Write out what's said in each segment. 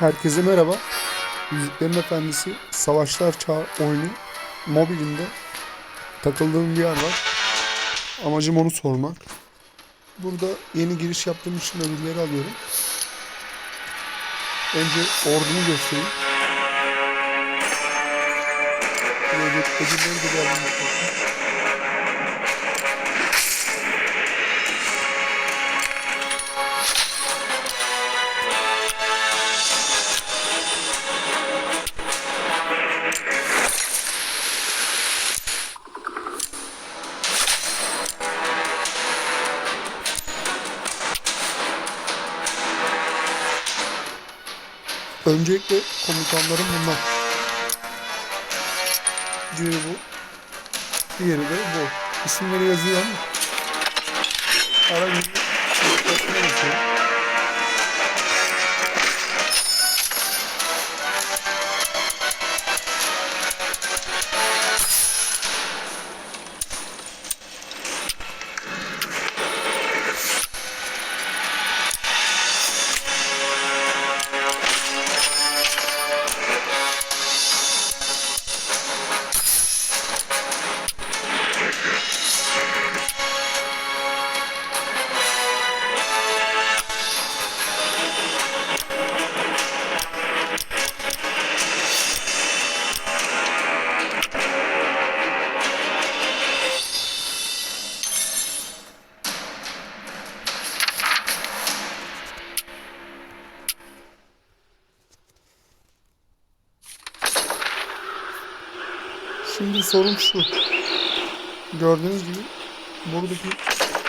Herkese merhaba. Yüzüklerin Efendisi Savaşlar Çağı oyunu mobilinde takıldığım bir yer var. Amacım onu sormak. Burada yeni giriş yaptığım için ödülleri alıyorum. Önce ordumu göstereyim. Ödülleri de bir Öncelikle komutanlarım bunlar. Diğeri bu. Diğeri de bu. İsimleri yazıyor ama. Ara Şimdi sorun şu. Gördüğünüz gibi buradaki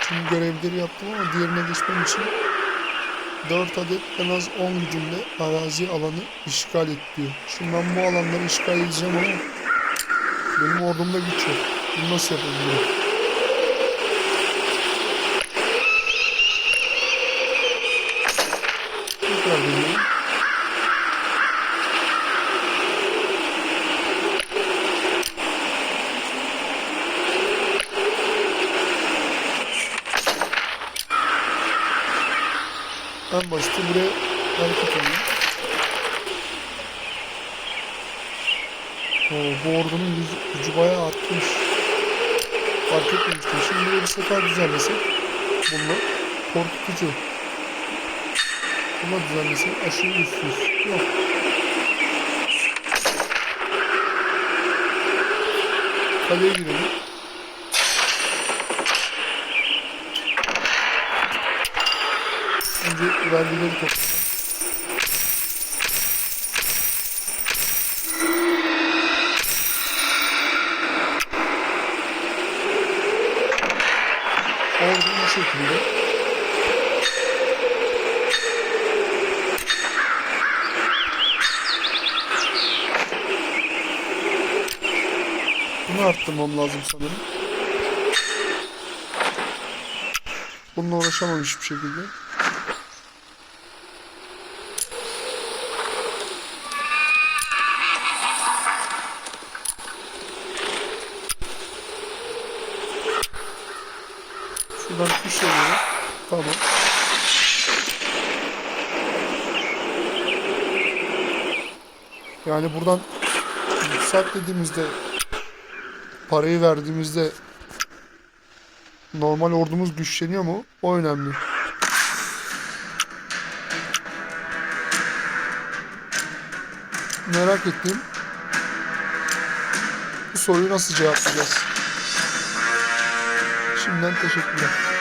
tüm görevleri yaptım ama diğerine geçmem için 4 adet en az 10 gücünde arazi alanı işgal et diyor. Şimdi ben bu alanları işgal edeceğim ama benim ordumda güç yok. Bunu nasıl yapabilirim? Tekrar deniyorum. En başta buraya hareket edeyim. Oo, bu ordunun gücü, gücü bayağı artmış. Fark etmemiştim. Şimdi buraya bir sefer düzenlesek bununla korkutucu. Buna düzenlesek aşırı güçsüz. Yok. Kaleye girelim. Önce vergileri toplayalım. Ordu bu şekilde. Bunu arttırmam lazım sanırım. Bununla uğraşamam hiçbir şekilde. Şuradan kuş alıyorum. Tamam. Yani buradan yükselt dediğimizde parayı verdiğimizde normal ordumuz güçleniyor mu? O önemli. Merak ettiğim bu soruyu nasıl cevaplayacağız? Şimdiden teşekkürler.